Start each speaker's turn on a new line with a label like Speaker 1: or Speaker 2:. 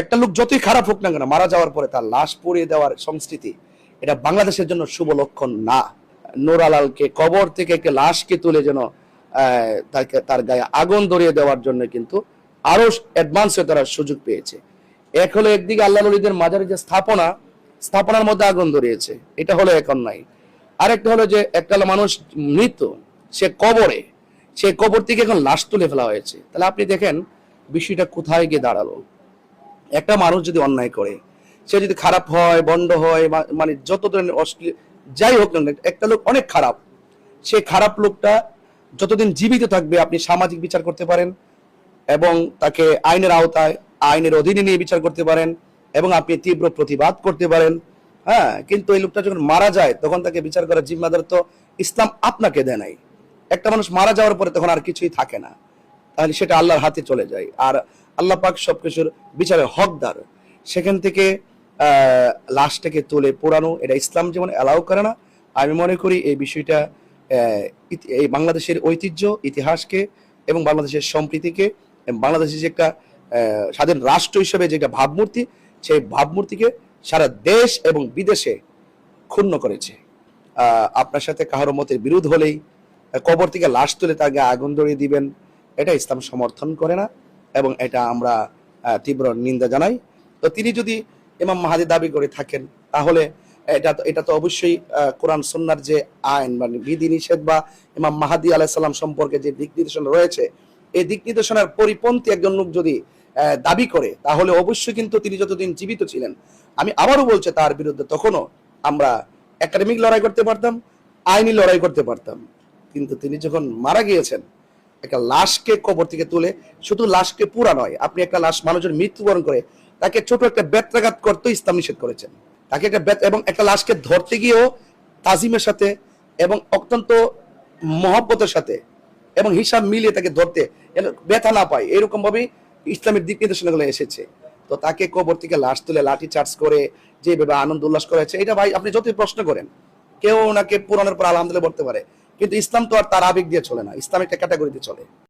Speaker 1: একটা লোক যতই খারাপ হোক না কেন, মারা যাওয়ার পরে তার লাশ পুড়িয়ে দেওয়ার সংস্কৃতি এটা বাংলাদেশের জন্য শুভ লক্ষণ না। নোরালালকে কবর থেকে একটা লাশকে তুলে যেন তাকে, তার গায়ে আগুন ধরিয়ে দেওয়ার জন্য কিন্তু আরও অ্যাডভান্স হয়ে তারা সুযোগ পেয়েছে। এক হলো একদিকে আল্লাহ নলিদের মাজারের যে স্থাপনা, স্থাপনার মধ্যে আগুন ধরিয়েছে, এটা হলো এক অন্যায়। আরেকটা হলো যে একটা মানুষ মৃত, সে কবরে, সে কবর থেকে এখন লাশ তুলে ফেলা হয়েছে। তাহলে আপনি দেখেন, বিষয়টা কোথায় গিয়ে দাঁড়াল। একটা মানুষ যদি অন্যায় করে, সে যদি খারাপ হয় বন্ড হয় মানে যত ধরনের অশ্লীল, যাই হোক না একটা লোক অনেক খারাপ। সে খারাপ লোকটা যতদিন জীবিত থাকবে, আপনি সামাজিক বিচার করতে পারেন এবং তাকে আইনের আওতায়, আইনের অধীনে নিয়ে বিচার করতে পারেন এবং আপনি তীব্র প্রতিবাদ করতে পারেন। হ্যাঁ কিন্তু এই লোকটা যখন মারা যায়, তখন তাকে বিচার করার জিম্মাদার তো ইসলাম আপনাকে দেয় নাই। একটা মানুষ মারা যাওয়ার পরে তখন আর কিছুই থাকে না। তাহলে সেটা আল্লাহর হাতে চলে যায়। আর আল্লাহ পাক সবকিছুর বিচারের হকদার। সেখান থেকে লাশটাকে তুলে পোড়ানো, এটা ইসলাম যেমন অ্যালাউ করে না। আমি মনে করি এই বিষয়টা এই বাংলাদেশের ঐতিহ্য, ইতিহাসকে এবং বাংলাদেশের সম্প্রীতিকে বাংলাদেশের যে একটা স্বাধীন রাষ্ট্র হিসেবে যে একটা ভাবমূর্তি, সেই ভাবমূর্তিকে সারা দেশ এবং বিদেশে ক্ষুণ্ণ করেছে। আপনার সাথে কাহারো মতের বিরোধ হলেই, কবর থেকে লাশ তুলে তাকে আগুন ধরিয়ে দিবেন, এটা ইসলাম সমর্থন করে না। এবং এটা আমরা তীব্র নিন্দা জানাই। তো তিনি যদি ইমাম মাহাদি দাবি করে থাকেন, তাহলে এটা তো এটা তো অবশ্যই কোরআন সন্ন্যার যে আইন মানে বিধি নিষেধ বা ইমাম মাহাদি আলাহিসাল্লাম সম্পর্কে যে দিক নির্দেশনা রয়েছে, এই দিক নির্দেশনার পরিপন্থী একজন লোক যদি দাবি করে, তাহলে অবশ্যই কিন্তু তিনি যতদিন জীবিত ছিলেন, আমি আবারও বলছে তার বিরুদ্ধে তখনও আমরা একাডেমিক লড়াই করতে পারতাম, আইনি লড়াই করতে পারতাম। কিন্তু তিনি যখন মারা গিয়েছেন একটা লাশকে কবর থেকে তুলে, শুধু লাশকে পুরা নয়, আপনি একটা লাশ মানুষের মৃত্যুবরণ করে তাকে ছোট একটা বেত্রাঘাত করতে ইসলাম নিষেধ করেছেন। তাকে একটা এবং একটা লাশকে ধরতে গিয়েও তাজিমের সাথে এবং অত্যন্ত মহব্বতের সাথে এবং হিসাব মিলিয়ে তাকে ধরতে ব্যথা না পায় এরকম ভাবেই ইসলামের দিক নির্দেশনাগুলো এসেছে। তো তাকে কবর থেকে লাশ তুলে লাঠি চার্জ করে যেভাবে আনন্দ উল্লাস করেছে, এটা ভাই আপনি যতই প্রশ্ন করেন, কেউ ওনাকে পুরানোর পর আলহামদুলিল্লাহ বলতে পারে। কিন্তু ইসলাম তো আর তার আবেগ দিয়ে চলে না। ইসলাম একটা ক্যাটাগরিতে চলে।